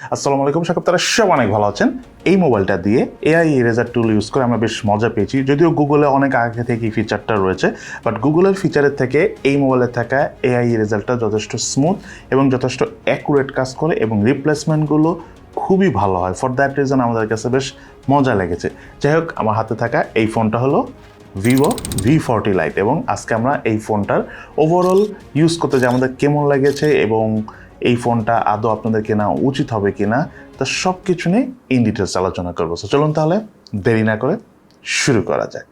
আসসালামু আলাইকুম, সাকিব তারা সব অনেক ভালো আছেন। এই মোবাইলটা দিয়ে এআই ইরেজার টুল ইউজ করে আমরা বেশ মজা পেয়েছি। যদিও গুগলে অনেক আগে থেকে এই ফিচারটা রয়েছে বাট গুগলের ফিচারের থেকে এই মোবাইলে থাকা এআই ইরেজারটা যথেষ্ট স্মুথ এবং যথেষ্ট অ্যাকুরেট কাজ করে এবং রিপ্লেসমেন্টগুলো খুবই ভালো হয়। ফর দ্যাট রিজন আমাদের কাছে বেশ মজা লেগেছে। যাই হোক, আমার হাতে থাকা এই ফোনটা হলো ভিভো ভি ফর্টি লাইট এবং আজকে আমরা এই ফোনটার ওভারঅল ইউজ করতে যে আমাদের কেমন লেগেছে এবং এই ফোনটা আদৌ আপনাদের কেনা উচিত হবে কিনা, তা সব কিছু নিয়ে ইন ডিটেলস আলোচনা করব। চলুন তাহলে দেরি না করে শুরু করা যাক।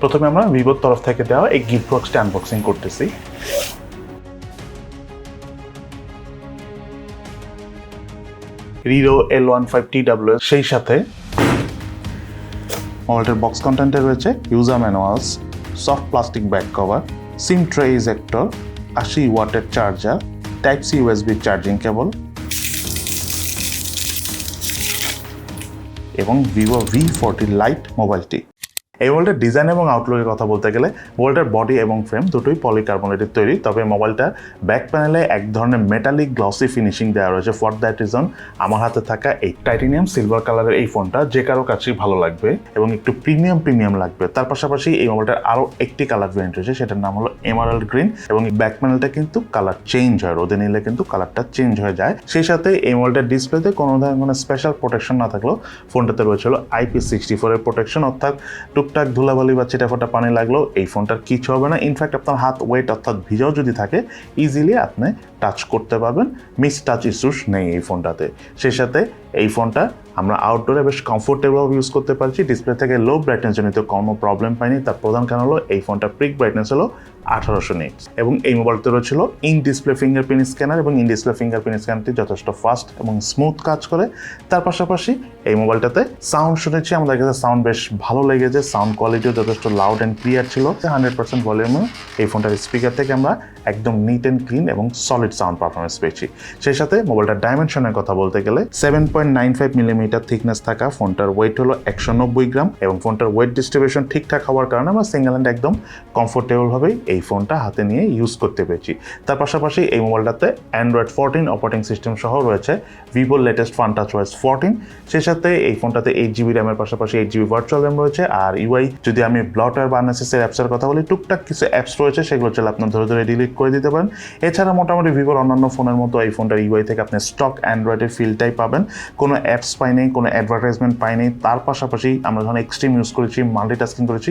প্রথমে আমরা ভিভোর তরফ থেকে দেওয়া এই গিফট বক্সটা আনবক্সিং করতেছি। রিরো L one five T W সেই সাথে মোবাইলটার বক্স কন্টেন্টে রয়েছে user manuals soft plastic back cover SIM tray ejector আশি ওয়াটের charger type C USB charging cable এবং ভিভো ভি ফোরটি লাইট মোবাইলটি। এই মোবাইলটার ডিজাইন এবং আউটলুকের কথা বলতে গেলে মোবাইলটার বডি এবং ফ্রেম দুটোই পলিকার্বনেটের তৈরি। তবে মোবাইলটা ব্যাক প্যানেলে এক ধরনের মেটালিক গ্লসি ফিনিশিং দেওয়া রয়েছে। ফর দ্যাট রিজন আমার হাতে থাকা এই টাইটেনিয়াম সিলভার কালারের এই ফোনটা যে কারও কাছেই ভালো লাগবে এবং একটু প্রিমিয়াম প্রিমিয়াম লাগবে। তার পাশাপাশি এই মোবাইলটার আরও একটি কালার ভেরিয়েন্ট রয়েছে, সেটার নাম হলো এমারাল্ড গ্রিন এবং ব্যাক প্যানেলটা কিন্তু কালার চেঞ্জ হয়। রোদে নিলে কিন্তু কালারটা চেঞ্জ হয়ে যায়। সেই সাথে এই মোবাইলটার ডিসপ্লেতে কোনো ধরনের কোনো স্পেশাল প্রোটেকশন না থাকলেও ফোনটাতে রয়েছে হলো আইপি সিক্সটি ফোরের প্রোটেকশন অর্থাৎ টুকটাক ধুলাবালি বা চিটাফোটা পানি লাগলেও এই ফোনটার কিছু হবে না। ইনফ্যাক্ট আপনার হাত ওয়েট অর্থাৎ ভিজাও যদি থাকে ইজিলি আপনি টাচ করতে পারবেন। মিস টাচ ইস্যুস নেই এই ফোনটাতে। সেই সাথে এই ফোনটা আমরা আউটডোরে বেশ কমফোর্টেবল ইউজ করতে পারছি। ডিসপ্লে থেকে লো ব্রাইটনেস জনিত কোনো প্রবলেম পাইনি। তার প্রধান কারণ হলো, এই ফোনটা প্রিক ব্রাইটনেস হলো আঠারোশো নিটস এবং এই মোবাইলতে রয়েছিল ইন ডিসপ্লে ফিঙ্গারপ্রিন্ট স্ক্যানার এবং ইন ডিসপ্লে ফিঙ্গারপ্রিন্ট স্ক্যানারটি যথেষ্ট ফাস্ট এবং স্মুথ কাজ করে। তার পাশাপাশি এই মোবাইলটাতে সাউন্ড শুনেছি। আমাদের কাছে সাউন্ড বেশ ভালো লেগেছে। সাউন্ড কোয়ালিটিও যথেষ্ট লাউড অ্যান্ড ক্লিয়ার ছিল। হান্ড্রেড পার্সেন্ট ভলিউমে এই ফোনটার স্পিকার থেকে আমরা একদম নিট অ্যান্ড ক্লিন এবং সলিড সাউন্ড পারফরমেন্স পেয়েছি। সেই সাথে মোবাইলটার ডাইমেনশনের কথা বলতে গেলে seven point nine five millimetre thickness থাকা, ফোনটার ওয়েট হলো একশো নব্বই গ্রাম এবং ফোনটার ওয়েট ডিস্ট্রিবিউশন ঠিকঠাক হওয়ার কারণে আমরা সিঙ্গেল হ্যান্ড একদম কমফোর্টেবলভাবেই এই ফোনটা হাতে নিয়ে ইউজ করতে পেরেছি। তার পাশাপাশি এই মোবাইলটাতে অ্যান্ড্রয়েড ফোরটিন অপারেটিং সিস্টেম সহ রয়েছে ভিভোর latest Funtouch OS fourteen সেই সাথে এই ফোনটাতে এইট জিবি র্যামের পাশাপাশি এইট জিবি ভার্চুয়াল র্যাম রয়েছে আর ইউআই যদি আমি ব্লটার বা নেসেসারি অ্যাপসের কথা বলি, টুকটাক কিছু অ্যাপস রয়েছে, সেগুলো চলে আপনার ধরে ধরে ডিলিট করে দিতে পারেন। এছাড়া মোটামুটি ভিভোর অন্যান্য ফোনের মতো এই ফোনটার ইউআই থেকে আপনি স্টক অ্যান্ড্রয়েডের ফিলটাই পাবেন। কোনো অ্যাপস পাই নেই কোনো অ্যাডভার্টাইজমেন্ট পাই নেই তার পাশাপাশি আমরা যখন এক্সট্রিম ইউজ করেছি মাল্টিটাস্কিং করেছি,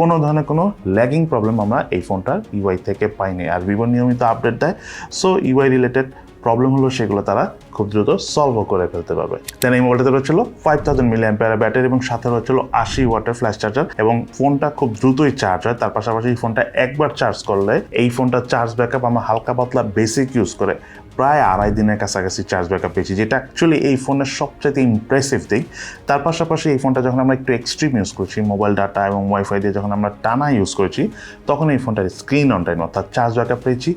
কোনো ধরনের কোনো ল্যাগিং প্রবলেম আমরা এই ফোনটার ইউআই থেকে পাইনি। আর ভিভো নিয়মিত আপডেট দেয়। সো ইউআই রিলেটেড প্রবলেম হলো সেগুলো তারা খুব দ্রুত সলভও করে ফেলতে পারবে। দেন এই মোবাইলটাতে রয়েছিল five thousand milliampere battery এবং সাথে রয়েছিল আশি ওয়াটের ফ্ল্যাশ চার্জার এবং ফোনটা খুব দ্রুতই চার্জ হয়। তার পাশাপাশি এই ফোনটা একবার চার্জ করলে এই ফোনটা চার্জ ব্যাকআপ আমরা হালকা পাতলা বেসিক ইউজ করে। প্রায় আড়াই দিনের কাছাকাছি চার্জ ব্যাকআপ পেয়েছি, যেটা অ্যাকচুয়ালি এই ফোনের সবচেয়ে ইমপ্রেসিভ দিক তার পাশাপাশি এই ফোনটা যখন আমরা একটু এক্সট্রিম ইউজ করছি মোবাইল ডাটা এবং ওয়াইফাই দিয়ে যখন আমরা টানা ইউজ করছি, তখন এই ফোনটার স্ক্রিন অন টাইম অর্থাৎ চার্জ ব্যাকআপ পেয়েছি।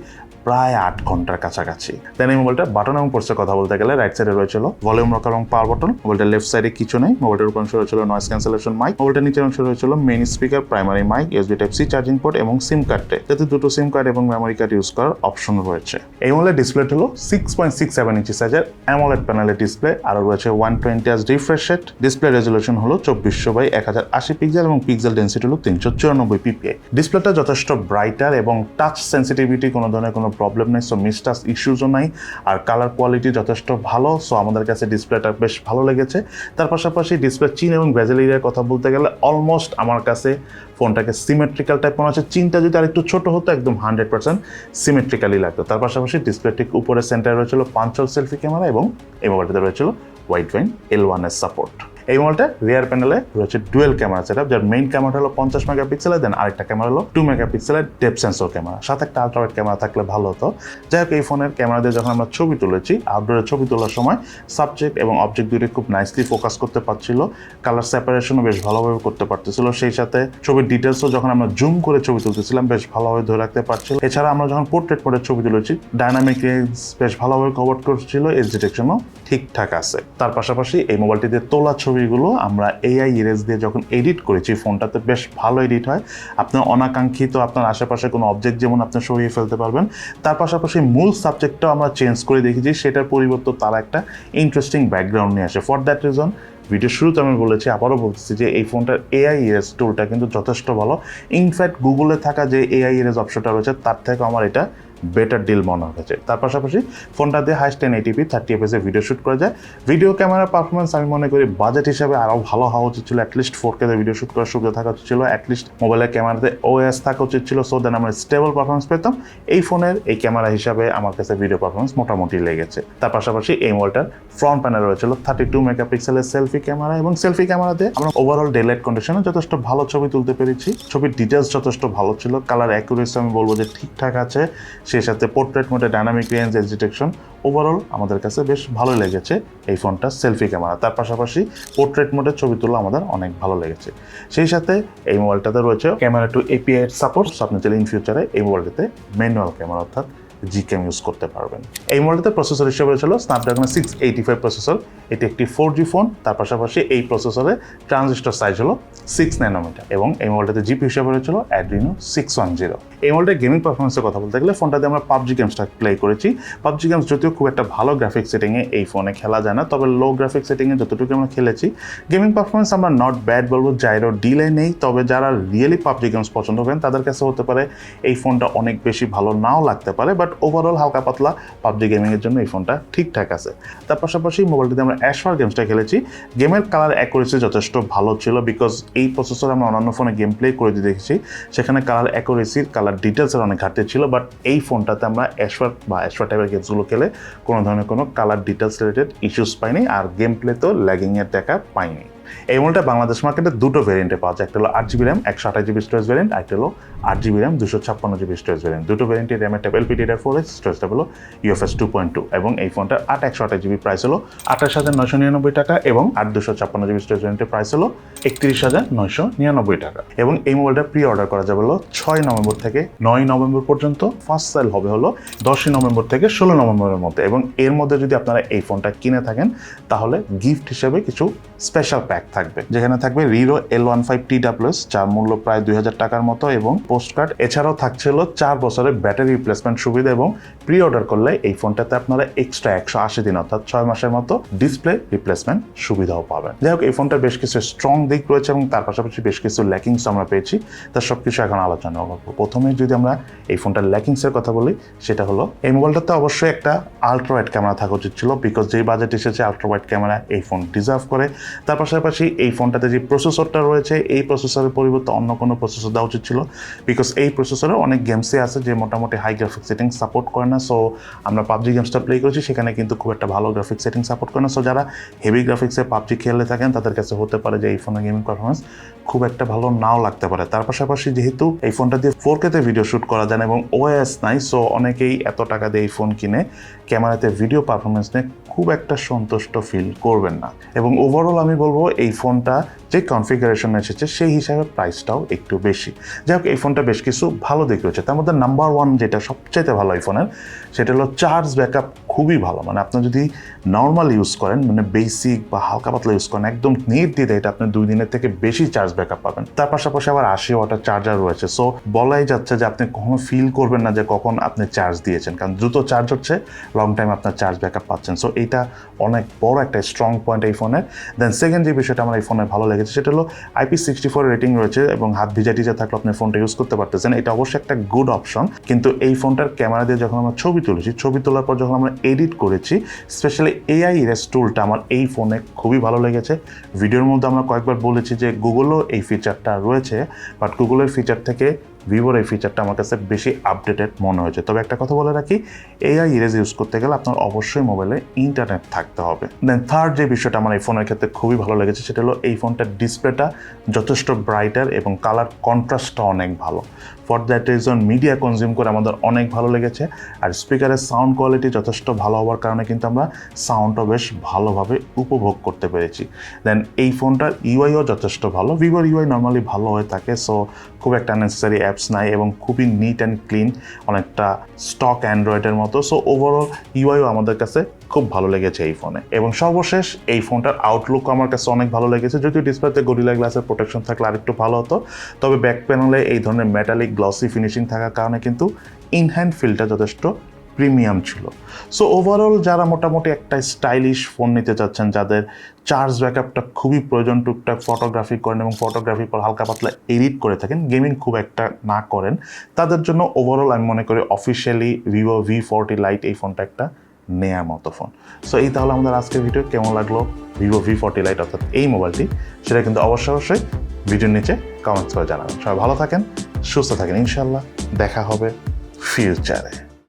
প্রায় আট ঘণ্টার কাছাকাছি। দেন এই মোবাইলটা বাটন এবং পোর্সের কথা বলতে গেলে রাইট সাইডে রয়েছিল ভলিউম রকার এবং পাওয়ার বাটন মোবাইলটার লেফট সাইডে কিছু নেই। মোবাইলটার উপর অংশ রয়েছিল নয়েস ক্যান্সেলেশন মাইক মোবাইলটার নিচের অংশ রয়েছিল main speaker primary mic USB type C charging port এবং সিম কার্ডে যাতে দুটো সিম কার্ড এবং মেমোরি কার্ড ইউজ করার অপশন রয়েছে। এই মোবাইলের ডিসপ্লে হলো six point six seven inch সাইজের অ্যামোলেড প্যানেলের ডিসপ্লে আরও রয়েছে ওয়ান টোয়েন্টি আস রিফ্রেশ রেট ডিসপ্লে রেজলিউশন হলো চব্বিশশো বাই এক হাজার আশি পিক্সেল এবং পিক্সেল ডেন্সিটি হলো তিনশো চুরানব্বই পিপিআই ডিসপ্লেটা যথেষ্ট ব্রাইটার এবং টাচ সেন্সিটিভিটি কোনো ধরনের কোনো প্রবলেম নেই সো মিসটাচ ইস্যুজও নাই, আর কালার কোয়ালিটি যথেষ্ট ভালো সো আমাদের কাছে ডিসপ্লেটা বেশ ভালো লেগেছে। তার পাশাপাশি ডিসপ্লে চিন এবং ভেজেল এরিয়ার কথা বলতে গেলে অলমোস্ট আমার কাছে ফোনটাকে সিমেট্রিক্যাল টাইপ মনে হচ্ছে চিনটা যদি আর একটু ছোটো হতো একদম হান্ড্রেড পার্সেন্ট সিমেট্রিক্যালি লাগতো। তার পাশাপাশি ডিসপ্লে ঠিক উপরে সেন্টারে রয়েছিল পাঞ্চল সেলফি ক্যামেরা এবং এই মোবাইলটাতে রয়েছিল ওয়াইড ভেন এল ওয়ানের সাপোর্ট এই মোবাইলটা রিয়ার প্যানেলে রয়েছে ডুয়েল ক্যামেরা সেটআপ যার মেইন ক্যামেরা হলো পঞ্চাশ মেগাপিক্সেলের দেন আরেকটা ক্যামেরা হলো টু মেগাপিক্সেলের ডেপ সেন্সর ক্যামেরা সাথে একটা আলট্রাওয়াইড ক্যামেরা থাকলে ভালো হতো। যাই হোক, এই ফোনের ক্যামেরা দিয়ে যখন আমরা ছবি তুলেছি আউটডোরে ছবি তোলার সময় সাবজেক্ট এবং অবজেক্ট দুটি খুব নাইসলি ফোকাস করতে পারছিল। কালার সেপারেশনও বেশ ভালোভাবে করতে পারতেছিল। সেই সাথে ছবির ডিটেলসও যখন আমরা জুম করে ছবি তুলতেছিলাম, বেশ ভালোভাবে ধরে রাখতে পারছিল। এছাড়া আমরা যখন পোর্ট্রেট মোডে ছবি তুলেছি ডাইনামিক রেঞ্জ বেশ ভালোভাবে কভার করছিল এজ ডিটেকশনও ঠিকঠাক আছে। তার পাশাপাশি এই মোবাইলটি দিয়ে তোলা ছবি ছবিগুলো আমরা এআই ইরেজ দিয়ে যখন এডিট করেছি, ফোনটাতে বেশ ভালো এডিট হয়। আপনার অনাকাঙ্ক্ষিত আপনার আশেপাশে কোনো অবজেক্ট যেমন আপনি সরিয়ে ফেলতে পারবেন, তার পাশাপাশি মূল সাবজেক্টটাও আমরা চেঞ্জ করে দেখেছি, সেটার পরিবর্তে তারা একটা ইন্টারেস্টিং ব্যাকগ্রাউন্ড নিয়ে আসে। ফর দ্যাট রিজন ভিডিও শুরুতে আমি বলেছি, আবারও বলতেছি যে এই ফোনটার এআই ইরেজ টুলটা কিন্তু যথেষ্ট ভালো। ইনফ্যাক্ট গুগলে থাকা যে এআই ইরেজ অপশনটা রয়েছে, তার থেকে আমার এটা বেটার ডিল মনে হয়েছে তার পাশাপাশি ফোনটা দিয়ে highest ten eighty P thirty এফএসে video shoot করা যায়। ভিডিও ক্যামেরা পারফরমেন্স আমি মনে করি বাজেট হিসাবে আরও ভালো হওয়া উচিত ছিল অ্যাটলিস্ট ফোর কেতে ভিডিও শ্যুট করার সুবিধা থাকা উচিত ছিল অ্যাটলিস্ট মোবাইলের ক্যামেরাতে ওএস থাকা উচিত ছিল সো দেন আমরা স্টেবল পারফরমেন্স পেতাম। এই ফোনের এই ক্যামেরা হিসাবে আমার কাছে ভিডিও পারফরমেন্স মোটামুটি লেগেছে। তার পাশাপাশি এই মোবাইলটার ফ্রন্ট প্যানেল রয়েছিল থার্টি টু মেগাপিক্সেলের সেলফি ক্যামেরা এবং সেলফি ক্যামেরাতে আমরা ওভারঅল ডেলাইট কন্ডিশনে যথেষ্ট ভালো ছবি তুলতে পেরেছি। ছবির ডিটেলস যথেষ্ট ভালো ছিল কালার অ্যাকুরেসি আমি বলব যে ঠিকঠাক আছে। সেই সাথে পোর্ট্রেট মোডে dynamic range edge detection overall আমাদের কাছে বেশ ভালো লেগেছে এই ফোনটা সেলফি ক্যামেরা তার পাশাপাশি পোর্ট্রেট মোডে ছবি তোলা আমাদের অনেক ভালো লেগেছে। সেই সাথে এই মোবাইলটাতে রয়েছে ক্যামেরা টু এপিআই সাপোর্ট আপনি চাইলে ইন ফিউচারে এই মোবাইলটাতে ম্যানুয়াল ক্যামেরা অর্থাৎ জিক্যাম ইউজ করতে পারবেন। এই মডেলতে প্রসেসর হিসেবে ছিল Snapdragon six eighty five processor এটি একটি ফোর জি ফোন তার পাশাপাশি এই প্রসেসরে ট্রানজিস্টর সাইজ হলো সিক্স ন্যানোমিটার এবং এই মডেলটাতে জিপি হিসেবে রয়েছিল অ্যাড্রিনো সিক্স ওয়ান জিরো এই মডেলটা গেমিং পারফরমেন্সের কথা বলতে গেলে ফোনটাতে আমরা পাবজি গেমসটা প্লে করেছি। পাবজি গেমস যদিও খুব একটা ভালো গ্রাফিক সেটিংয়ে এই ফোনে খেলা যায় না, তবে লো গ্রাফিক সেটিংয়ে যতটুকু আমরা খেলেছি গেমিং পারফরমেন্স আমরা নট ব্যাড বলব জাইরো ডিলে নেই, তবে যারা রিয়েলি পাবজি গেমস পছন্দ করেন তাদের কাছে হতে পারে এই ফোনটা অনেক বেশি ভালো নাও লাগতে পারে বাট ওভারঅল হালকা পাতলা পাবজি গেমিংয়ের জন্য এই ফোনটা ঠিকঠাক আছে। তার পাশাপাশি মোবাইলটিতে আমরা অ্যাশফার গেমসটা খেলেছি। গেমের কালার অ্যাকুরেসি যথেষ্ট ভালো ছিল বিকজ এই প্রসেসর আমরা অন্যান্য ফোনে গেম প্লে করে দিয়ে দেখেছি। সেখানে কালার অ্যাকুরেসির কালার ডিটেলসের অনেক ঘাটতি ছিল বাট এই ফোনটাতে আমরা অ্যাশফার বা অ্যাশফার টাইপের গেমসগুলো খেলে কোনো ধরনের কোনো কালার ডিটেলস রিলেটেড ইস্যুস পাইনি আর গেম প্লে তো ল্যাগিংয়ের দেখা পাইনি। এই মডেলটা বাংলাদেশ মার্কেটে দুটো ভেরিয়েন্টে পাওয়া যায়। একটা হলো আট জিবি র্যাম একশো আঠাশ জিবি স্টোরেজ ভেরিয়েন্ট একটা হলো আট জিবি র্যাম দুশো ছাপ্পান্ন জিবি স্টোরেজ ভেরিয়েন্ট দুটো ভেরিয়েন্টের র্যামের ট্যাপ এলপিডি ফোর এক্স স্টোরেজটা হলো ইউএফএস টু পয়েন্ট টু এবং এই ফোনটার আট, একশো আঠাশ জিবি প্রাইস হলো আঠাশ হাজার নয়শো নিরানব্বই টাকা এবং আট, দুশো ছাপ্পান্ন জিবি স্টোরেজ ভেরিয়েন্টের প্রাইস হলো একত্রিশ হাজার নয়শো নিরানব্বই টাকা। এবং এই মোবাইলটা প্রি অর্ডার করা যাবে হলো ছয় নভেম্বর থেকে নয় নভেম্বর পর্যন্ত। ফার্স্ট সেল হবে হলো দশই নভেম্বর থেকে ষোলো নভেম্বরের মধ্যে। এবং এর মধ্যে যদি আপনারা এই ফোনটা কিনে থাকেন, তাহলে গিফট হিসেবে কিছু স্পেশাল প্যাক থাকবে। যেখানে থাকবে রিরো L one five T WS যার মূল্য প্রায় দুই হাজার টাকার মতো, এবং পোস্ট কার্ড এছাড়াও থাকছিল চার বছরের ব্যাটারি রিপ্লেসমেন্ট সুবিধা, এবং প্রি অর্ডার করলে এই ফোনটাতে আপনারা এক্সট্রা একশো আশি দিন, অর্থাৎ ছয় মাসের মতো ডিসপ্লে রিপ্লেসমেন্ট সুবিধাও পাবেন। যাই হোক, এই ফোনটার বেশ কিছু স্ট্রং দিক রয়েছে, এবং তার পাশাপাশি বেশ কিছু ল্যাকিংস আমরা পেয়েছি তার সব কিছু এখন আলোচনা করব। প্রথমে যদি আমরা এই ফোনটার ল্যাকিংসের কথা বলি, সেটা হলো, এই মোবাইলটাতে অবশ্যই একটা আলট্রা ওয়াইড ক্যামেরা থাকা উচিত ছিল বিকজ যেই বাজেট এসেছে আলট্রা ওয়াইড ক্যামেরা এই ফোন ডিজার্ভ করে। তার পাশাপাশি এই ফোনটাতে যে প্রসেসরটা রয়েছে, এই প্রসেসরের পরিবর্তে অন্য কোনো প্রসেসর দেওয়া উচিত ছিল। বিকজ এই প্রসেসরে অনেক গেমসই আছে যে মোটামুটি হাই গ্রাফিক্স সেটিং সাপোর্ট করে না। সো আমরা পাবজি গেমসটা প্লে করেছি, সেখানে কিন্তু খুব একটা ভালো গ্রাফিক সেটিং সাপোর্ট করে না। সো যারা হেভি গ্রাফিক্সে পাবজি খেলে থাকেন, তাদের কাছে হতে পারে যে এই ফোনের গেমিং পারফরমেন্স খুব একটা ভালো নাও লাগতে পারে। তার পাশাপাশি যেহেতু এই ফোনটা দিয়ে ফোর কেতে ভিডিও শ্যুট করা যায় না এবং ওএস নাই সো অনেকেই এত টাকা দিয়ে এই ফোন কিনে ক্যামেরাতে ভিডিও পারফরমেন্স নিয়ে খুব একটা সন্তুষ্ট ফিল করবেন না। এবং ওভারঅল আমি বলব, এই ফোনটা যে কনফিগারেশন এসেছে, সেই হিসাবে প্রাইসটাও একটু বেশি। যাই হোক, এই ফোনটা বেশ কিছু ভালো দিক রয়েছে। তার মধ্যে নাম্বার ওয়ান যেটা সবচাইতে ভালো এই ফোনের সেটা হলো চার্জ ব্যাকআপ খুবই ভালো। মানে আপনি যদি নর্মাল ইউজ করেন মানে বেসিক বা হালকা পাতলা ইউজ করেন, একদম দেয় এটা আপনি দুই দিনের থেকে বেশি চার্জ ব্যাকআপ পাবেন। তার পাশাপাশি আবার আশি ওয়াটার চার্জার রয়েছে। সো বলাই যাচ্ছে যে আপনি কখনো ফিল করবেন না যে কখন আপনি চার্জ দিয়েছেন। কারণ দ্রুত চার্জ হচ্ছে লং টাইম আপনার চার্জ ব্যাকআপ পাচ্ছেন। সো এইটা অনেক বড় একটা স্ট্রং পয়েন্ট এই ফোনের দেন সেকেন্ড যে বিষয়টা আমার এই ফোনে ভালো লেগেছে, সেটা হলো আইপি সিক্সটি ফোর রেটিং রয়েছে এবং হাত ভিজা টিজা থাকলে আপনি ফোনটা ইউজ করতে পারতেছেন। এটা অবশ্যই একটা গুড অপশন কিন্তু এই ফোনটার ক্যামেরা দিয়ে যখন আমরা ছবি তুলেছি, ছবি তোলার পর যখন আমরা এডিট করেছি স্পেশালি এআই ইরেস টুলটা আমার এই ফোনে খুবই ভালো লেগেছে। ভিডিওর মধ্যে আমরা কয়েকবার বলেছি যে গুগলও এই ফিচারটা রয়েছে বাট গুগলের ফিচার থেকে ভিভোর এই ফিচারটা আমার কাছে বেশি আপডেটেড মনে হয়েছে। তবে একটা কথা বলে রাখি এআই ইরেজ ইউজ করতে গেলে আপনার অবশ্যই মোবাইলে ইন্টারনেট থাকতে হবে। দেন থার্ড যে বিষয়টা আমার এই ফোনের ক্ষেত্রে খুবই ভালো লেগেছে, সেটা হলো এই ফোনটার ডিসপ্লেটা যথেষ্ট ব্রাইটার এবং কালার কন্ট্রাস্টটা অনেক ভালো। For that reason media consume করে আমাদের অনেক ভালো লেগেছে, আর স্পিকারের সাউন্ড কোয়ালিটি যথেষ্ট ভালো হওয়ার কারণে কিন্তু আমরা সাউন্ডটা বেশ ভালোভাবে উপভোগ করতে পেরেছি। দেন এই ফোনটার ইউআইও যথেষ্ট ভালো ভিভোর ইউআই নর্মালি ভালো হয়ে থাকে সো খুব একটা নেসেসারি অ্যাপস নাই এবং খুবই নিট অ্যান্ড ক্লিন অনেকটা স্টক অ্যান্ড্রয়েডের মতো। সো ওভারঅল ইউআইও আমাদের কাছে খুব ভালো লেগেছে এই ফোনে এবং সর্বশেষ এই ফোনটার আউটলুক আমার কাছে অনেক ভালো লেগেছে। যদিও ডিসপ্লেতে গরিলা গ্লাসের প্রোটেকশন থাকলে আরেকটু ভালো হতো, তবে ব্যাক প্যানেলে এই ধরনের মেটালিক গ্লসি ফিনিশিং থাকার কারণে কিন্তু ইনহ্যান্ড ফিলটা যথেষ্ট প্রিমিয়াম ছিল। সো ওভারঅল যারা মোটামুটি একটা স্টাইলিশ ফোন নিতে চাচ্ছেন, যাদের চার্জ ব্যাকআপটা খুবই প্রয়োজন, টুকটাক ফটোগ্রাফি করেন এবং ফটোগ্রাফির পর হালকা পাতলা এডিট করে থাকেন গেমিং খুব একটা না করেন, তাদের জন্য ওভারঅল আমি মনে করি officially Vivo V forty lite এই ফোনটা একটা নেয়ার মতো ফোন সো এই তাহলে আমাদের আজকের ভিডিও কেমন লাগল ভিভো ভি ফোরটি লাইট অর্থাৎ এই মোবাইলটি সেটা কিন্তু অবশ্যই অবশ্যই ভিডিওর নিচে কমেন্টস করে জানাবেন। সবাই ভালো থাকেন, সুস্থ থাকেন। ইনশাল্লাহ দেখা হবে ফিউচারে